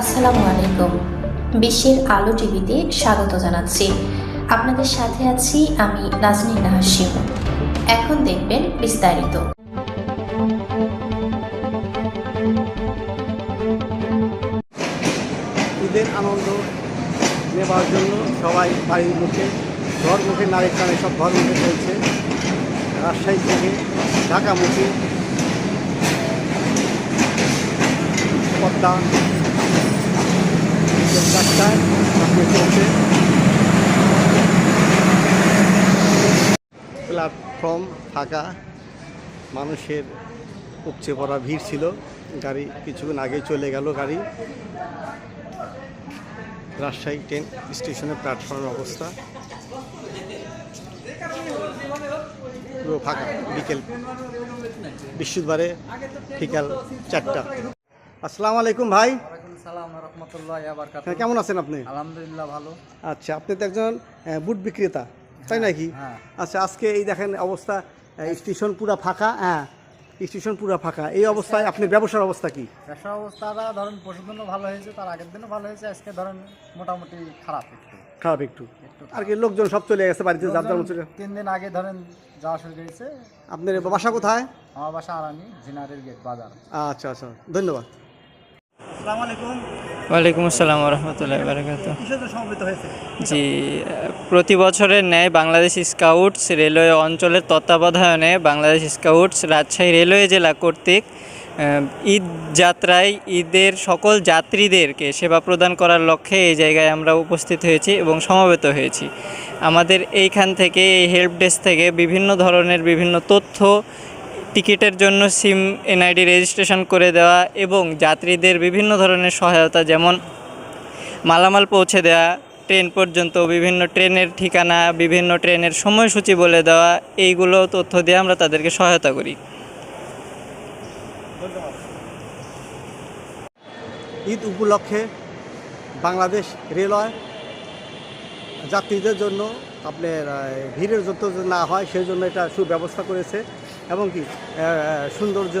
আসসালামু আলাইকুম। বিশ্বের আলো টিভিতে স্বাগত জানাচ্ছি। আপনাদের সাথে আছি আমি নাজনীন হাসিম। এখন দেখবেন বিস্তারিত। ঈদের আনন্দ নেবার জন্য সবাই বাড়ির মুখে, ঘর মুখে, নারীর টানে সব ঘর মুখে চলছে। রাজশাহী থেকে ঢাকামুখী পদ্মা চলছে প্ল্যাটফর্ম ফাঁকা মানুষের উপচে পড়া ভিড় ছিল। গাড়ি কিছুক্ষণ আগে চলে গেল গাড়ি। রাজশাহী ট্রেন স্টেশনের প্ল্যাটফর্মের অবস্থা। পুরো ফাঁকা, বিকেল। বৃহস্পতিবারে বিকাল চারটা। আসসালামু আলাইকুম ভাই। রহমতুল্লাহ আবরকাত হ্যাঁ, কেমন আছেন আপনি? আলহামদুলিল্লাহ ভালো। আচ্ছা আপনি তো একজন বুট বিক্রেতা তাই নাকি? হ্যাঁ। আচ্ছা আজকে এই দেখেন অবস্থা স্টেশন পুরা ফাঁকা হ্যাঁ স্টেশন পুরা ফাঁকা। এই অবস্থায় আপনার ব্যবসার অবস্থা কি? ব্যবসা অবস্থাটা ধরেন পরশু দিনও ভালো হয়েছে তার আগের দিনও ভালো হয়েছে আজকে ধরেন মোটামুটি খারাপ একটু। খারাপ একটু। একটু আর কি লোকজন সব চলে গেছে বাড়িতে যার যার চলে- তিন দিন আগে ধরেন যাওয়া শুরু করেছে। আপনার বাসা কোথায়? আমার বাসা আরামি ঝিনারের গেট বাজার। আচ্ছা আচ্ছা ধন্যবাদ। আসসালামু আলাইকুম। ওয়ালাইকুম আসসালাম রহমতুল্লাহ বারকাত জি প্রতি বছরের ন্যায় বাংলাদেশ স্কাউটস রেলওয়ে অঞ্চলের তত্ত্বাবধানে বাংলাদেশ স্কাউটস রাজশাহী রেলওয়ে জেলা কর্তৃক ঈদ যাত্রায় ঈদের সকল যাত্রীদেরকে সেবা প্রদান করার লক্ষ্যে এই জায়গায় আমরা উপস্থিত হয়েছি এবং সমবেত হয়েছি। আমাদের এইখান থেকে এই হেল্প ডেস্ক থেকে বিভিন্ন ধরনের বিভিন্ন তথ্য টিকিটের জন্য সিম, এনআইডি রেজিস্ট্রেশন করে দেওয়া এবং যাত্রীদের বিভিন্ন ধরনের সহায়তা যেমন মালামাল পৌঁছে দেওয়া, ট্রেন পর্যন্ত বিভিন্ন ট্রেনের ঠিকানা, বিভিন্ন ট্রেনের সময়সূচি বলে দেওয়া, এইগুলো তথ্য দিয়ে আমরা তাদেরকে সহায়তা করি। ঈদ উপলক্ষে বাংলাদেশ রেলওয়ে যাত্রীদের জন্য আপনার ভিড়ের যত না হয়, সেই জন্য এটা সুব্যবস্থা করেছে। এবং কি সৌন্দর্য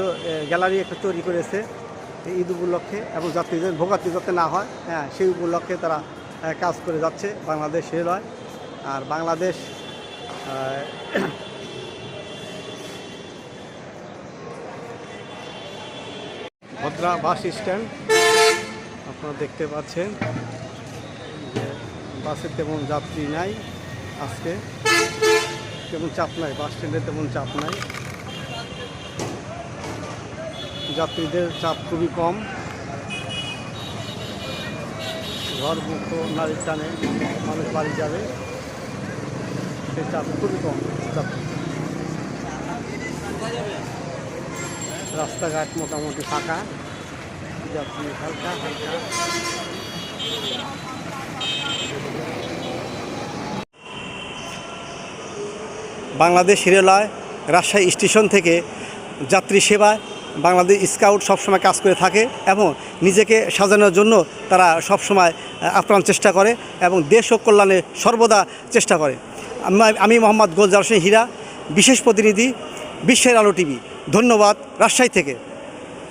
গ্যালারি একটা তৈরি করেছে ঈদ উপলক্ষে এবং যাত্রীদের ভোগান্তি যাতে না হয় হ্যাঁ সেই উপলক্ষে তারা কাজ করে যাচ্ছে বাংলাদেশ রেলওয়ে। আর বাংলাদেশ ভদ্রা বাস স্ট্যান্ড, আপনারা দেখতে পাচ্ছেন যে বাসে তেমন যাত্রী নাই আজকে। তেমন চাপ নাই, বাস স্ট্যান্ডে তেমন চাপ নাই। যাত্রীদের চাপ খুবই কম। ঘর মুক্ত নারীর টানে, মানুষ বাড়ি যাবে। সেই চাপ খুবই কম। রাস্তাঘাট মোটামুটি ফাঁকা। যাত্রী হালকা হালকা। বাংলাদেশ রেলওয়ে রাজশাহী স্টেশন থেকে যাত্রী সেবায় বাংলাদেশ স্কাউট সবসময় কাজ করে থাকে এবং নিজেকে সাজানোর জন্য তারা সবসময় আপ্রাণ চেষ্টা করে এবং দেশ ও কল্যাণে সর্বদা চেষ্টা করে। আমি- আমি মোহাম্মদ গোলজার হোসেন হীরা, বিশেষ প্রতিনিধি, বিশ্বের আলো টিভি। ধন্যবাদ রাজশাহী থেকে।